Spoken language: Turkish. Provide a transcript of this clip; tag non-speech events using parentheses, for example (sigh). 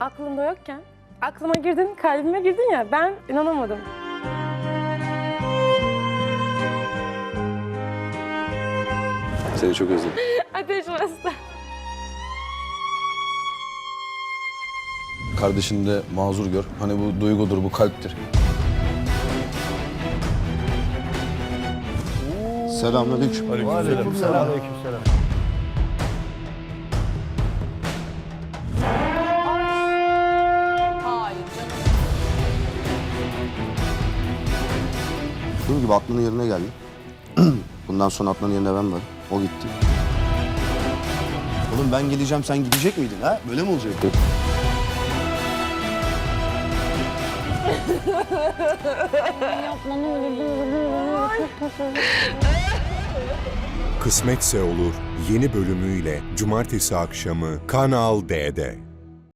aklımda yokken aklıma girdin, kalbime girdin ya ben inanamadım. Seni çok özledim. (laughs) Ateş bastı. Kardeşini de mazur gör. Hani bu duygudur, bu kalptir. Selamünaleyküm. Dediğim gibi aklının yerine geldi. (clears throat) Bundan sonra aklının yerine ben varım. O gitti. Oğlum ben geleceğim sen gidecek miydin ha? Böyle mi olacak? Kısmetse olur yeni bölümüyle cumartesi akşamı Kanal D'de.